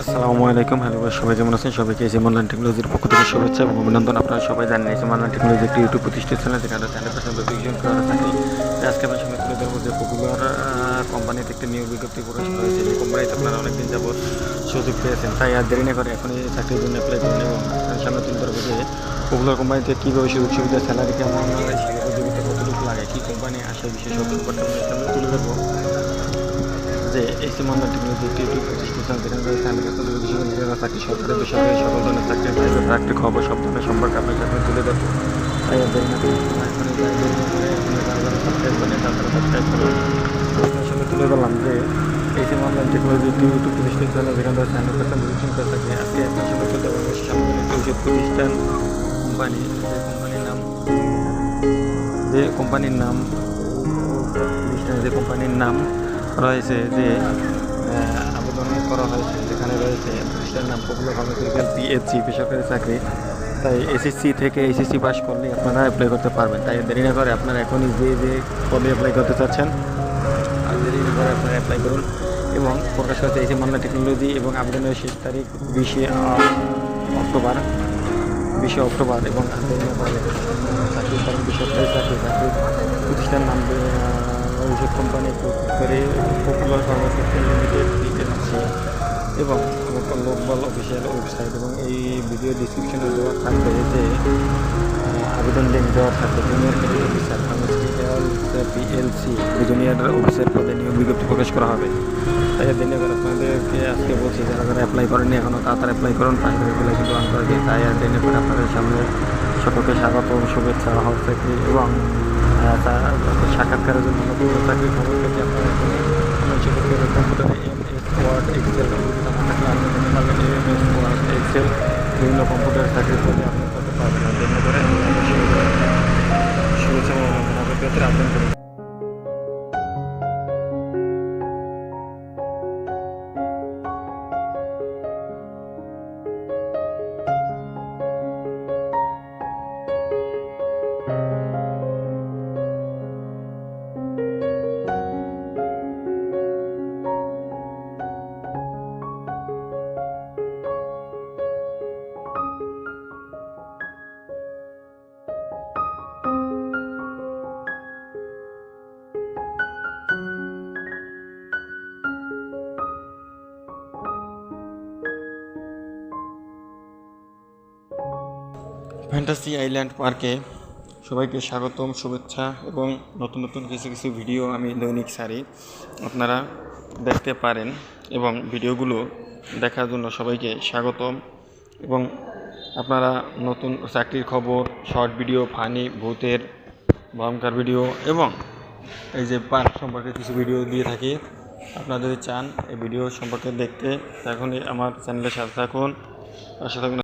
আসসালামু আলাইকুম। হ্যালো সবাই যেমন আছেন? সবাইকে এসএম অনলাইন টেকনোলজির পক্ষ থেকে শুভেচ্ছা এবং অভিনন্দন। আপনারা সবাই জানেন এসএম অনলাইন টেকনোলজি একটি ইউটিউব প্রতিষ্ঠান চ্যানেল যেখানে হান্ড্রেড পার্সেন্ট করা থাকে আজকে আপনার সঙ্গে তুলে ধরবো যে পপুলার কোম্পানিতে একটি নিয়োগ বিজ্ঞপ্তি প্রকাশ করা হয়েছে এই কোম্পানিতে আপনারা অনেকদিন যাবত সুযোগ পেয়েছেন। তাই আর দেরি না করে এখন এই চাকরির জন্য অ্যাপ্লাই করুন এবং সামনে তুলে ধরবো যে পপুলার কোম্পানিতে কীভাবে সুযোগ সুবিধা স্যালারি কেমন লাগে কতটুকু লাগে, কী কোম্পানি আসে বিশেষ সব ব্যাপারটা তুলে ধরবো। যে এসি মন্ডল টেকনোলজি একটি ইউটিউব প্রতিষ্ঠান যেখানে বিশেষ নিজেরা চাকরি সরকারি বেসরকারি সকল ধরনের চাকরি প্রাইভেট চাকরি খবর। সব ধরনের সম্পর্কে আপনার সামনে তুলে ধরবো তাই দেরি সাবস্ক্রাইব তারা সাবস্ক্রাইব আপনার সামনে তুলে ধরলাম যে এসি মন্ডল টেকনোলজি ইউটিউব প্রতিষ্ঠান যেখানে রয়েছে হান্ড্রেড পার্সেন্ট প্রতিষ্ঠান করে থাকে আজকে আপনার সামনে তুলে ধরবো সামনে প্রতিষ্ঠান কোম্পানি, যে কোম্পানির নাম, যে কোম্পানির নাম প্রতিষ্ঠানের যে কোম্পানির নাম রয়েছে যে আবেদন করা হয়েছে যেখানে রয়েছে প্রতিষ্ঠানের নাম পপুলার ফার্মাসিউটিক্যাল পিএইচসি বেসরকারি চাকরি। তাই এসএসসি থেকে এসএসসি পাস করলে আপনারা অ্যাপ্লাই করতে পারবেন। তাই দেরি না করে আপনারা এখনই যে যে পদে অ্যাপ্লাই করতে চাচ্ছেন, আর দেরি না করে আপনারা অ্যাপ্লাই করুন। এবং প্রকাশ করেছে এসি মান্না টেকনোলজি এবং আবেদনের শেষ তারিখ বিশে অক্টোবর বিশে অক্টোবর এবং চাকরি করেন বেসরকারি চাকরি চাকরি প্রতিষ্ঠান নাম ঔষধ কোম্পানি করে পপুলার ফার্মাসিউটিক্যাল লিমিটেড পিএলসি এবং লোকবল অফিসিয়াল ওয়েবসাইট এবং এই ভিডিও ডিসক্রিপশনে দেওয়া থাকবে যে আবেদন লিঙ্ক দেওয়া থাকবে। Junior medical officer pharmaceutical PLC junior officer পদে নিয়োগ বিজ্ঞপ্তি প্রকাশ করা হবে। তাই ধন্যবাদ আপনাদেরকে আজকে বলছি, যারা যারা অ্যাপ্লাই করেননি এখনও তাড়াতাড়ি অ্যাপ্লাই করুন পাঁচটা বেলা কিন্তু অন তাই আর দেরি না করে আপনাদের সামনে সকলকে স্বাগত শুভেচ্ছা হক চাকরি এবং সাক্ষাৎকারের জন্য নতুন চাকরি খবর পেতে আপনারা এখানে কম্পিউটারে ওয়ার্ড, এক্সেল থাকলে এক্সেল বিভিন্ন কম্পিউটার চাকরির পদে আপনি করতে পারবেন আর করে শুভেচ্ছা এবং ক্ষেত্রে করুন ফ্যান্টাসি আইল্যান্ড পার্কে সবাইকে স্বাগতম, শুভেচ্ছা এবং নতুন নতুন কিছু কিছু ভিডিও আমি দৈনিক সারি। আপনারা দেখতে পারেন এবং ভিডিওগুলো দেখার জন্য সবাইকে স্বাগতম এবং আপনারা নতুন চাকরির খবর শর্ট ভিডিও ফানি ভূতের, ভয়ঙ্কর ভিডিও এবং এই যে পার্ক সম্পর্কে কিছু ভিডিও দিয়ে থাকি। আপনারা যদি চান এই ভিডিও সম্পর্কে দেখতে তখনই আমার চ্যানেলের সাথে থাকুন। পাশে থাকুন।